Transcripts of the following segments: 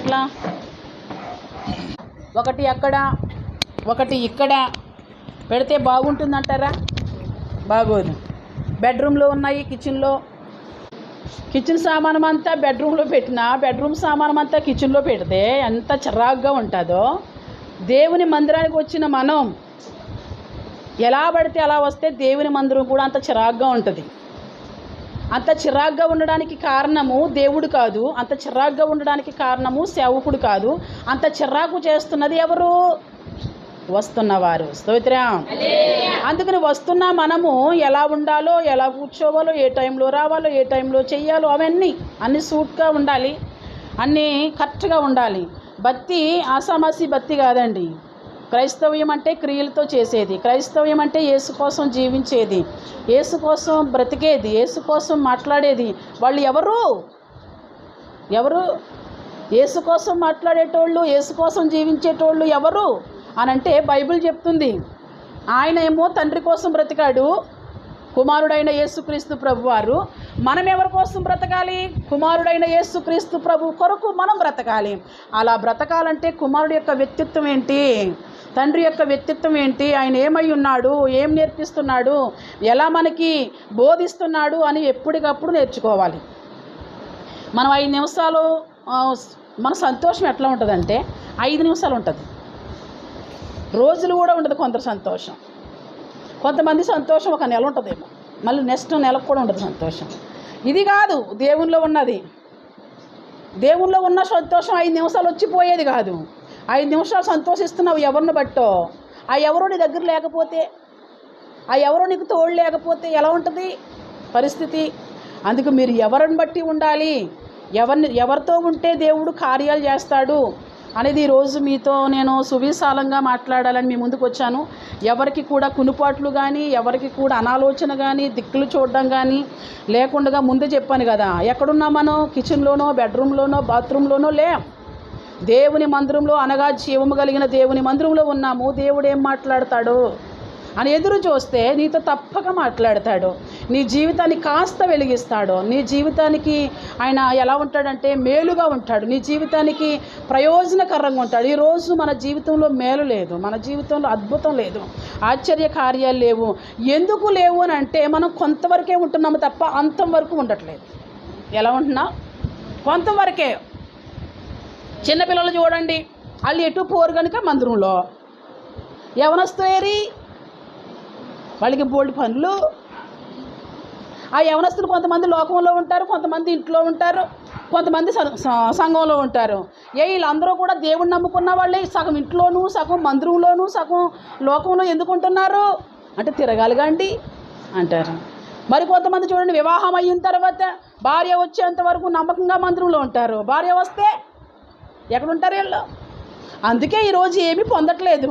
ఎట్లా? ఒకటి అక్కడ ఒకటి ఇక్కడ. పెడితే బాగుంటుందంటారా? బాగోదు. బెడ్రూమ్లో ఉన్నాయి కిచెన్లో. కిచెన్ సామానం అంతా బెడ్రూమ్లో పెట్టినా బెడ్రూమ్ సామానం అంతా కిచెన్లో పెడితే ఎంత చిరాగ్గా ఉంటుందో. దేవుని మందిరానికి వచ్చిన మనం ఎలా పడితే అలా వస్తే దేవుని మందిరం కూడా అంత చిరాగ్గా ఉంటుంది. అంత చిరాగ్గా ఉండడానికి కారణము దేవుడు కాదు అంత చిరాగ్గా ఉండడానికి కారణము సేవకుడు కాదు అంత చిరాకు చేస్తున్నది ఎవరు? వస్తున్నవారు. స్తోత్రం. అందుకని వస్తున్న మనము ఎలా ఉండాలో ఎలా కూర్చోవాలో ఏ టైంలో రావాలో ఏ టైంలో చేయాలో అవన్నీ అన్ని సూట్గా ఉండాలి అన్నీ కరెక్ట్గా ఉండాలి. భక్తి ఆసామాసి భక్తి కాదండి. క్రైస్తవ్యం అంటే క్రియలతో చేసేది. క్రైస్తవ్యం అంటే యేసు కోసం జీవించేది. యేసు కోసం బ్రతికేది. యేసు కోసం మాట్లాడేది. వాళ్ళు ఎవరు? ఎవరు? యేసు కోసం మాట్లాడేటోళ్ళు యేసు కోసం జీవించేటోళ్ళు ఎవరు? అని అంటే బైబిల్ చెప్తుంది. ఆయన ఏమో తండ్రి కోసం బ్రతికాడు. కుమారుడైన యేసుక్రీస్తు ప్రభు వారు మనం ఎవరి కోసం బ్రతకాలి? కుమారుడైన యేసుక్రీస్తు ప్రభు కొరకు మనం బ్రతకాలి. అలా బ్రతకాలంటే కుమారుడు యొక్క వ్యక్తిత్వం ఏంటి? తండ్రి యొక్క వ్యక్తిత్వం ఏంటి? ఆయన ఏమై ఉన్నాడు? ఏం నేర్పిస్తున్నాడు? ఎలా మనకి బోధిస్తున్నాడు అని ఎప్పటికప్పుడు నేర్చుకోవాలి. మనం ఐదు నిమిషాలు మన సంతోషం ఎట్లా ఉంటుందంటే ఐదు నిమిషాలు ఉంటుంది. రోజులు కూడా ఉండదు కొందరు సంతోషం. కొంతమంది సంతోషం ఒక నెల ఉంటుందేమో. మళ్ళీ నెక్స్ట్ నెలకు కూడా ఉండదు సంతోషం. ఇది కాదు దేవునిలో ఉన్నది. దేవునిలో ఉన్న సంతోషం ఐదు నిమిషాలు వచ్చిపోయేది కాదు. ఐదు నిమిషాలు సంతోషిస్తున్నావు ఎవరిని బట్టో ఆ ఎవరో నీ దగ్గర లేకపోతే ఆ ఎవరో నీకు తోడు లేకపోతే ఎలా ఉంటుంది పరిస్థితి? అందుకు మీరు ఎవరిని బట్టి ఉండాలి? ఎవరిని ఎవరితో ఉంటే దేవుడు కార్యాలు చేస్తాడు? అనేది ఈరోజు మీతో నేను సువిశాలంగా మాట్లాడాలని మీ ముందుకు వచ్చాను. ఎవరికి కూడా కునుపాట్లు కానీ ఎవరికి కూడా అనాలోచన కానీ దిక్కులు చూడడం కానీ లేకుండా ముందే చెప్పాను కదా. ఎక్కడున్నా మనం? కిచెన్లోనో బెడ్రూమ్లోనో బాత్రూంలోనో లేం. దేవుని మందిరంలో అనగా జీవము కలిగిన దేవుని మందిరంలో ఉన్నాము దేవుడు ఏం మాట్లాడతాడు? అని ఎదురు చూస్తే నీతో తప్పక మాట్లాడతాడు. నీ జీవితాన్ని కాస్త వెలిగిస్తాడు. నీ జీవితానికి ఆయన ఎలా ఉంటాడంటే మేలుగా ఉంటాడు. నీ జీవితానికి ప్రయోజనకరంగా ఉంటాడు. ఈరోజు మన జీవితంలో మేలు లేదు. మన జీవితంలో అద్భుతం లేదు. ఆశ్చర్య కార్యాలు లేవు. ఎందుకు లేవు అని అంటే మనం కొంతవరకే ఉంటున్నాము తప్ప అంతం వరకు ఉండట్లేదు. ఎలా ఉంటున్నా కొంతవరకే. చిన్నపిల్లలు చూడండి. వాళ్ళు ఎటు పోరు కనుక మందిరంలో. యవనస్తులేరి వాళ్ళకి బోల్డ్ పనులు. ఆ యవనస్తులు కొంతమంది లోకంలో ఉంటారు కొంతమంది ఇంట్లో ఉంటారు కొంతమంది స- స- సంఘంలో ఉంటారు. ఏ వీళ్ళందరూ కూడా దేవుడిని నమ్ముకున్న వాళ్ళే. సగం ఇంట్లోనూ సగం మందిరంలోనూ సగం లోకంలో ఎందుకు ఉంటున్నారు? అంటే తిరగాలిగా అండి అంటారు. మరి కొంతమంది చూడండి వివాహం అయిన తర్వాత భార్య వచ్చేంత వరకు నమ్మకంగా మందిరంలో ఉంటారు. భార్య వస్తే ఎక్కడుంటారు వీళ్ళు? అందుకే ఈరోజు ఏమీ పొందట్లేదు.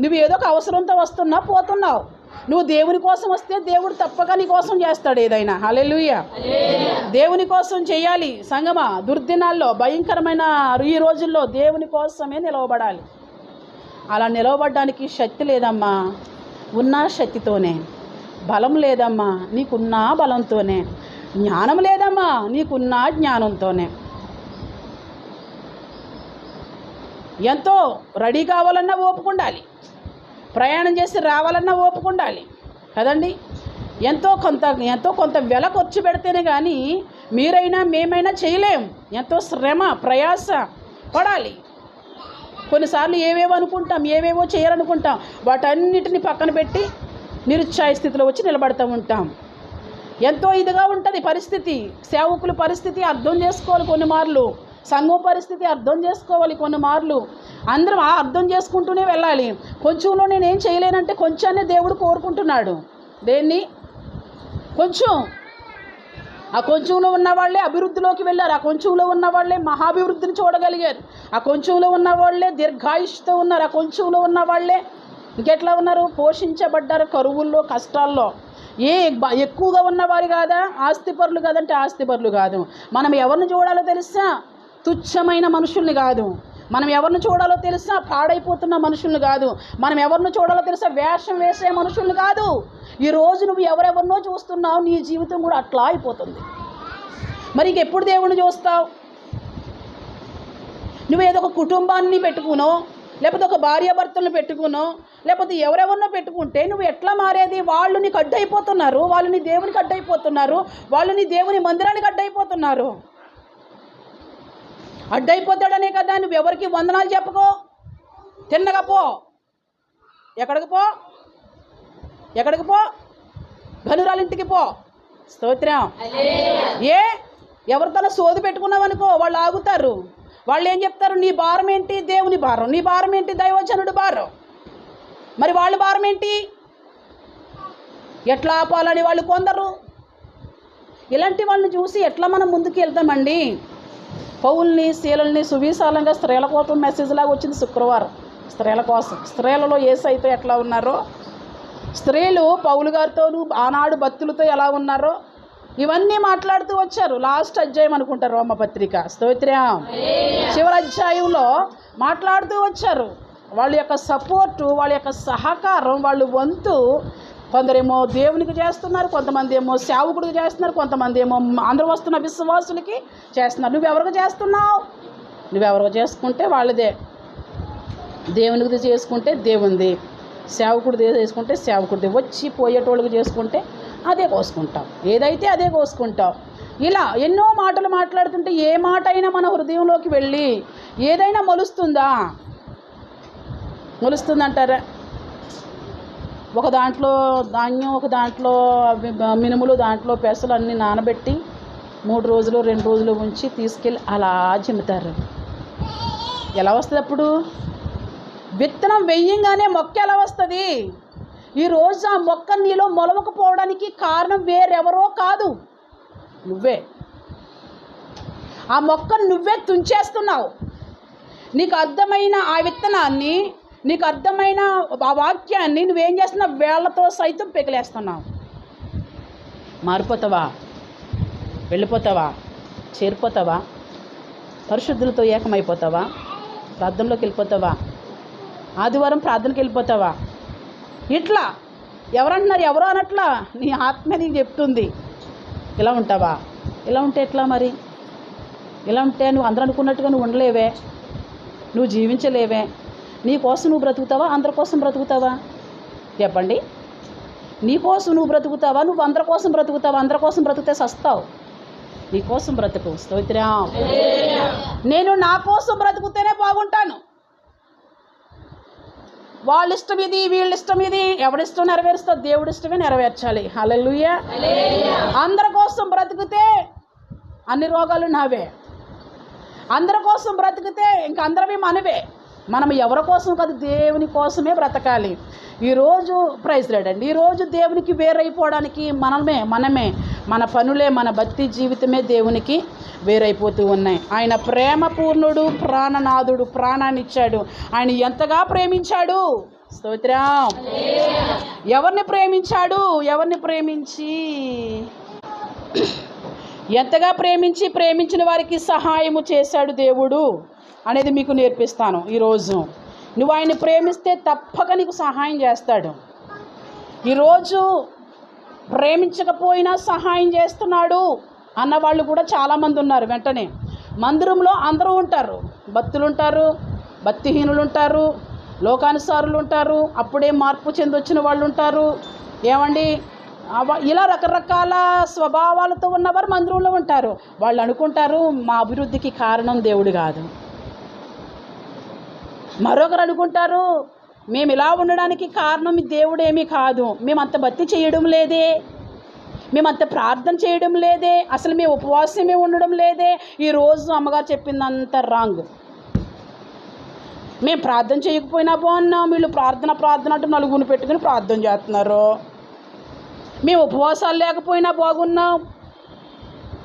నువ్వు ఏదో ఒక అవసరంతో వస్తున్నా పోతున్నావు. నువ్వు దేవుని కోసం వస్తే దేవుడు తప్పక నీ కోసం చేస్తాడు ఏదైనా. హల్లెలూయ. దేవుని కోసం చేయాలి. సంగమా దుర్దినాల్లో భయంకరమైన ఈ రోజుల్లో దేవుని కోసమే నిలవబడాలి. అలా నిలవబడడానికి శక్తి లేదమ్మా. ఉన్న శక్తితోనే. బలం లేదమ్మా. నీకున్న బలంతోనే. జ్ఞానం లేదమ్మా. నీకున్న జ్ఞానంతోనే. ఎంతో రెడీ కావాలన్నా ఓపుకుండాలి ప్రయాణం చేసి రావాలన్నా ఓపుకుండాలి కదండి? ఎంతో కొంత ఎంతో కొంత వెల ఖర్చు పెడితేనే కానీ మీరైనా మేమైనా చేయలేం. ఎంతో శ్రమ ప్రయాస పడాలి. కొన్నిసార్లు ఏవేవో అనుకుంటాం ఏవేవో చేయాలనుకుంటాం. వాటన్నిటిని పక్కన పెట్టి నిరుత్సాహ స్థితిలో వచ్చి నిలబడుతూ ఉంటాం. ఎంతో ఇదిగా ఉంటుంది పరిస్థితి. సేవకుల పరిస్థితి అర్థం చేసుకోవాలి కొన్ని మార్లు సంఘం పరిస్థితి అర్థం చేసుకోవాలి కొన్ని మార్లు అందరం ఆ అర్థం చేసుకుంటూనే వెళ్ళాలి. కొంచెంలో నేను ఏం చేయలేనంటే కొంచెాన్ని దేవుడు కోరుకుంటున్నాడు. దేన్ని? కొంచెం. ఆ కొంచెంలో ఉన్న వాళ్ళే అభివృద్ధిలోకి వెళ్ళారు. ఆ కొంచెంలో ఉన్న వాళ్ళే మహాభివృద్ధిని చూడగలిగారు. ఆ కొంచెంలో ఉన్న వాళ్ళే దీర్ఘాయుష్తో ఉన్నారు. ఆ కొంచెంలో ఉన్న వాళ్ళే ఇంకెట్లా ఉన్నారు? పోషించబడ్డారు కరువుల్లో కష్టాల్లో. ఏ బ- ఎక్కువగా ఉన్నవారు కాదా? ఆస్తిపరులు కాదంటే ఆస్తిపరులు కాదు. మనం ఎవరిని చూడాలో తెలుసా? తుచ్చమైన మనుషుల్ని కాదు. మనం ఎవరిని చూడాలో తెలుసా? పాడైపోతున్న మనుషుల్ని కాదు. మనం ఎవరిని చూడాలో తెలుసా? వేషం వేసే మనుషుల్ని కాదు. ఈ రోజు నువ్వు ఎవరెవరినో చూస్తున్నావు నీ జీవితం కూడా అట్లా అయిపోతుంది. మరి ఇంకెప్పుడు దేవుణ్ణి చూస్తావు? నువ్వు ఏదో ఒక కుటుంబాన్ని పెట్టుకునో లేకపోతే ఒక భార్యాభర్తలను పెట్టుకునో లేకపోతే ఎవరెవరినో పెట్టుకుంటే నువ్వు ఎట్లా మారేది? వాళ్ళు నీకు అడ్డైపోతున్నారు వాళ్ళు నీ దేవునికి అడ్డైపోతున్నారు వాళ్ళు నీ దేవుని మందిరానికి అడ్డైపోతున్నారు. అడ్డైపోతాడనే కదా నువ్వు ఎవరికి వందనాలు చెప్పుకో. తిన్నగా పో. ఎక్కడికి పో? ఎక్కడికి పో? ఘనురాలింటికి పో. స్తోత్రం. ఏ? ఎవరితోనో సోది పెట్టుకున్నావనుకో వాళ్ళు ఆగుతారు. వాళ్ళు ఏం చెప్తారు? నీ భారం ఏంటి? దేవుని భారం. నీ భారం ఏంటి? దైవజనుడి భారం. మరి వాళ్ళ భారం ఏంటి? ఎట్లా ఆపాలని వాళ్ళు కొందరు? ఇలాంటి వాళ్ళని చూసి ఎట్లా మనం ముందుకు వెళ్తామండి పౌల్ని శీలల్ని సువిశాలంగా స్త్రీల కోసం మెసేజ్ లాగా వచ్చింది శుక్రవారం. స్త్రీల కోసం. స్త్రీలలో ఏసైతే ఎట్లా ఉన్నారో? స్త్రీలు పౌలు గారితోనూ ఆనాడు భక్తులతో ఎలా ఉన్నారో? ఇవన్నీ మాట్లాడుతూ వచ్చారు. లాస్ట్ అధ్యాయం అనుకుంటారు రోమపత్రిక స్తోత్రం. చివరి అధ్యాయంలో మాట్లాడుతూ వచ్చారు. వాళ్ళ యొక్క సపోర్టు వాళ్ళ యొక్క సహకారం వాళ్ళు వంతు కొందరేమో దేవునికి చేస్తున్నారు కొంతమంది ఏమో సేవకుడికి చేస్తున్నారు కొంతమంది ఏమో అందరూ వస్తున్న విశ్వాసులకి చేస్తున్నారు. నువ్వు ఎవరికి చేస్తున్నావు? నువ్వెవరికి చేసుకుంటే వాళ్ళదే. దేవునికి చేసుకుంటే దేవుంది సేవకుడిది చేసుకుంటే సేవకుడిది. వచ్చి పోయేటోళ్ళకి చేసుకుంటే అదే కోసుకుంటాం. ఏదైతే అదే కోసుకుంటాం. ఇలా ఎన్నో మాటలు మాట్లాడుతుంటే ఏ మాట అయినా మన హృదయంలోకి వెళ్ళి ఏదైనా మొలుస్తుందా? మొలుస్తుందంటారా? ఒక దాంట్లో ధాన్యం ఒక దాంట్లో మినుములు దాంట్లో పెసలు అన్నీ నానబెట్టి మూడు రోజులు రెండు రోజులు ఉంచి తీసుకెళ్ళి అలా చిమ్ముతారు ఎలా వస్తుంది అప్పుడు? విత్తనం వెయ్యంగానే మొక్క ఎలా వస్తుంది? ఈరోజు ఆ మొక్క నీలో మొలవకపోవడానికి కారణం వేరెవరో కాదు. నువ్వే. ఆ మొక్కను నువ్వే తుంచేస్తున్నావు. నీకు అర్థమైన ఆ విత్తనాన్ని నీకు అర్థమైన ఆ వాక్యాన్ని నువ్వేం చేస్తున్నావు? వేళ్ళతో సైతం పెకిలేస్తున్నావు మారిపోతావా? వెళ్ళిపోతావా? చేరిపోతావా? పరిశుద్ధులతో ఏకమైపోతావా? ప్రార్థనలోకి వెళ్ళిపోతావా? ఆదివారం ప్రార్థనకి వెళ్ళిపోతావా? ఇట్లా ఎవరంటున్నారు? ఎవరో అనట్లా నీ ఆత్మ నీకు చెప్తుంది. ఇలా ఉంటావా? ఇలా ఉంటే ఎట్లా మరి? ఇలా ఉంటే నువ్వు అందరూ అనుకున్నట్టుగా నువ్వు ఉండలేవే. నువ్వు జీవించలేవే. నీ కోసం నువ్వు బ్రతుకుతావా? అందరి కోసం బ్రతుకుతావా? చెప్పండి. నీ కోసం నువ్వు బ్రతుకుతావా? నువ్వు అందరి కోసం బ్రతుకుతావా? అందరి కోసం బ్రతికితే సస్తావు. నీ కోసం బ్రతుకు. స్తోత్రం. నేను నా కోసం బ్రతుకుతేనే బాగుంటాను. వాళ్ళ ఇష్టం ఇది వీళ్ళ ఇష్టం ఇది. ఎవడిష్టం నెరవేరుస్తా దేవుడి ఇష్టమే నెరవేర్చాలి. హల్లెలూయా. అందరి కోసం బ్రతికితే అన్ని రోగాలు నావే. అందరి కోసం బ్రతికితే ఇంక అందరమే మనవే. మనం ఎవరి కోసం కాదు దేవుని కోసమే బ్రతకాలి. ఈరోజు ప్రైజ్ అండి. ఈరోజు దేవునికి వేరైపోవడానికి మనమే మనమే మన పనులే మన భక్తి జీవితమే దేవునికి వేరైపోతూ ఉన్నాయి. ఆయన ప్రేమ పూర్ణుడు ప్రాణనాథుడు ప్రాణాన్ని ఇచ్చాడు ఆయన ఎంతగా ప్రేమించాడు? స్తోత్రం. ఎవరిని ప్రేమించాడు? ఎవరిని ప్రేమించి? ఎంతగా ప్రేమించి ప్రేమించిన వారికి సహాయము చేశాడు దేవుడు? అనేది మీకు నేర్పిస్తాను ఈరోజు నువ్వు ఆయన ప్రేమిస్తే తప్పక నీకు సహాయం చేస్తాడు. ఈరోజు ప్రేమించకపోయినా సహాయం చేస్తున్నాడు అన్న వాళ్ళు కూడా చాలామంది ఉన్నారు వెంటనే. మందిరంలో అందరూ ఉంటారు. భక్తులు ఉంటారు భక్తిహీనులు ఉంటారు లోకానుసారులు ఉంటారు అప్పుడే మార్పు చెందొచ్చిన వాళ్ళు ఉంటారు ఏమండి ఇలా రకరకాల స్వభావాలతో ఉన్నవారు మందిరంలో ఉంటారు. వాళ్ళు అనుకుంటారు మా అభివృద్ధికి కారణం దేవుడు కాదు. మరొకరు అనుకుంటారు మేము ఇలా ఉండడానికి కారణం మీ దేవుడేమీ కాదు. మేము అంత భక్తి చేయడం లేదే. మేమంత ప్రార్థన చేయడం లేదే. అసలు మేము ఉపవాసమే ఉండడం లేదే. ఈరోజు అమ్మగారు చెప్పిందంత రాంగ్. మేము ప్రార్థన చేయకపోయినా బాగున్నాం. వీళ్ళు ప్రార్థన ప్రార్థన అంటూ నలుగురిని పెట్టుకుని ప్రార్థన చేస్తున్నారు. మేము ఉపవాసాలు లేకపోయినా బాగున్నాం.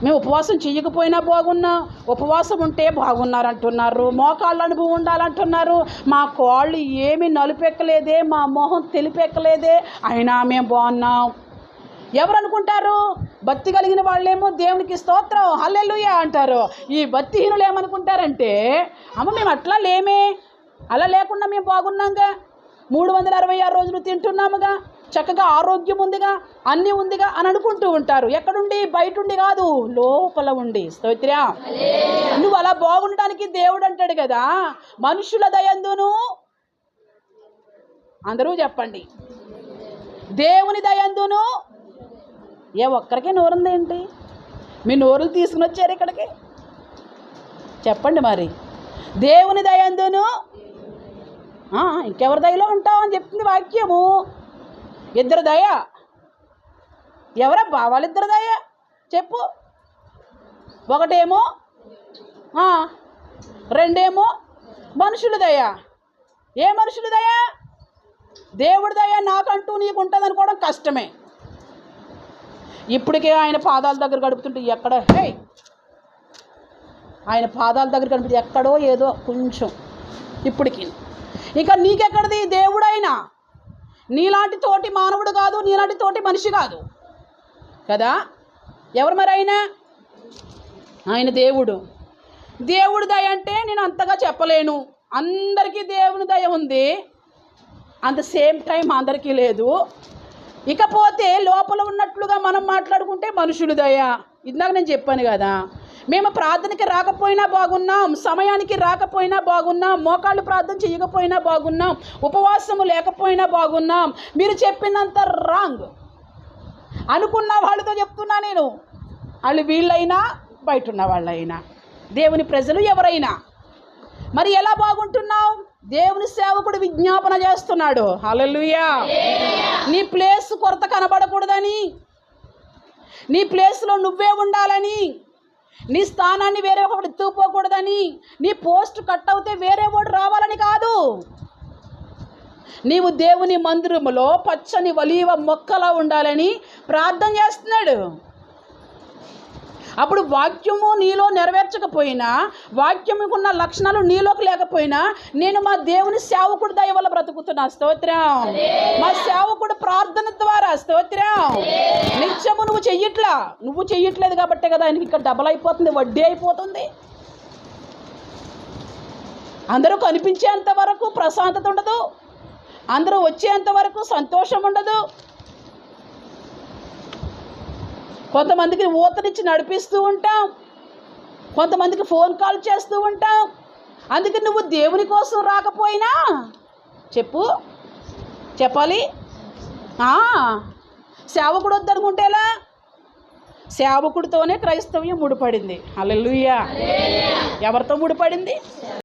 మేము ఉపవాసం చేయకపోయినా బాగున్నాం ఉపవాసం ఉంటే బాగున్నారు అంటున్నారు మోకాళ్ళ అనుభవం ఉండాలంటున్నారు. మా కాళ్ళు ఏమీ నలుపెక్కలేదే మా మొహం తెలిపెక్కలేదే. అయినా మేము బాగున్నాం. ఎవరు అనుకుంటారు భక్తి కలిగిన వాళ్ళేమో దేవునికి స్తోత్రం హల్లెలూయా అంటారు. ఈ భక్తిహీనులు ఏమనుకుంటారంటే అమ్మ మేము అట్లా లేమే అలా లేకుండా మేము బాగున్నాంగా. మూడు వందల అరవై ఆరు రోజులు తింటున్నాముగా. చక్కగా ఆరోగ్యం ఉందిగా అన్నీ ఉందిగా అని అనుకుంటూ ఉంటారు. ఎక్కడుండి? బయట ఉండి కాదు లోపల ఉండి. స్తోత్ర నువ్వు అలా బాగుండడానికి దేవుడు అంటాడు కదా. మనుషుల దయందును అందరూ చెప్పండి. దేవుని దయందును ఏ ఒక్కరికే నోరుందేంటి మీ నోరులు తీసుకుని వచ్చారు ఇక్కడికి? చెప్పండి మరి. దేవుని దయందును ఇంకెవరి దయలో ఉంటావు అని చెప్తుంది వాక్యము. ఇద్దరు దయ. ఎవరబ్బా వాళ్ళిద్దరు దయ? చెప్పు. ఒకటేమో రెండేమో మనుషులు దయ. ఏ మనుషులు దయా? దేవుడి దయ నాకంటూ నీకు ఉంటుంది అనుకోవడం కష్టమే. ఇప్పటికే ఆయన పాదాల దగ్గర గడుపుతుంటే ఎక్కడ హే! ఆయన పాదాల దగ్గర కనిపిస్తే ఎక్కడో ఏదో కొంచెం ఇప్పటికి. ఇంకా నీకెక్కడిది? దేవుడైనా. నీలాంటి తోటి మానవుడు కాదు నీలాంటి తోటి మనిషి కాదు. కదా? ఎవరు మరి ఆయన? ఆయన దేవుడు. దేవుడి దయ అంటే నేను అంతగా చెప్పలేను. అందరికీ దేవుని దయ ఉంది. అంత సేమ్ టైం అందరికీ లేదు. ఇకపోతే లోపల ఉన్నట్లుగా మనం మాట్లాడుకుంటే మనుషులు దయ. ఇందాక నేను చెప్పాను కదా. మేము ప్రార్థనకి రాకపోయినా బాగున్నాం సమయానికి రాకపోయినా బాగున్నాం మోకాళ్ళు ప్రార్థన చేయకపోయినా బాగున్నాం ఉపవాసము లేకపోయినా బాగున్నాం. మీరు చెప్పినంత రాంగ్. అనుకున్న వాళ్ళతో చెప్తున్నా నేను. వాళ్ళు వీళ్ళైనా బయట ఉన్న వాళ్ళైనా. దేవుని ప్రజలు ఎవరైనా. మరి ఎలా బాగుంటున్నావు? దేవుని సేవకుడు విజ్ఞాపన చేస్తున్నాడు. అలలుయా నీ ప్లేస్ కొరత కనబడకూడదని. నీ ప్లేస్లో నువ్వే ఉండాలని. నీ స్థానాన్ని వేరే ఒకటి ఎత్తుకుపోకూడదని నీ పోస్ట్ కట్ అవుతే వేరే వాడు రావాలని కాదు. నీవు దేవుని మందిరములో పచ్చని వలీవ మొక్కలా ఉండాలని ప్రార్థన చేస్తున్నాడు. అప్పుడు వాక్యము నీలో నెరవేర్చకపోయినా వాక్యముకున్న లక్షణాలు నీలోకి లేకపోయినా నేను మా దేవుని సేవకుడు దయ వల్ల బ్రతుకుతున్నా. స్తోత్రం. మా సేవకుడు ప్రార్థన ద్వారా స్తోత్రం. నిత్యము నువ్వు చెయ్యట్లా. నువ్వు చెయ్యట్లేదు కాబట్టే కదా ఆయనకి ఇక్కడ డబల్ అయిపోతుంది వడ్డీ అయిపోతుంది. అందరూ కనిపించేంత వరకు ప్రశాంతత ఉండదు. అందరూ వచ్చేంత వరకు సంతోషం ఉండదు. కొంతమందికి ఊతనిచ్చి నడిపిస్తూ ఉంటాం. కొంతమందికి ఫోన్ కాల్ చేస్తూ ఉంటాం. అందుకే నువ్వు దేవుని కోసం రాకపోయినా? చెప్పు. చెప్పాలి? సేవకుడు వద్దనుకుంటే ఎలా? సేవకుడితోనే క్రైస్తవ్యం ముడిపడింది. హల్లెలూయా. ఎవరితో ముడిపడింది?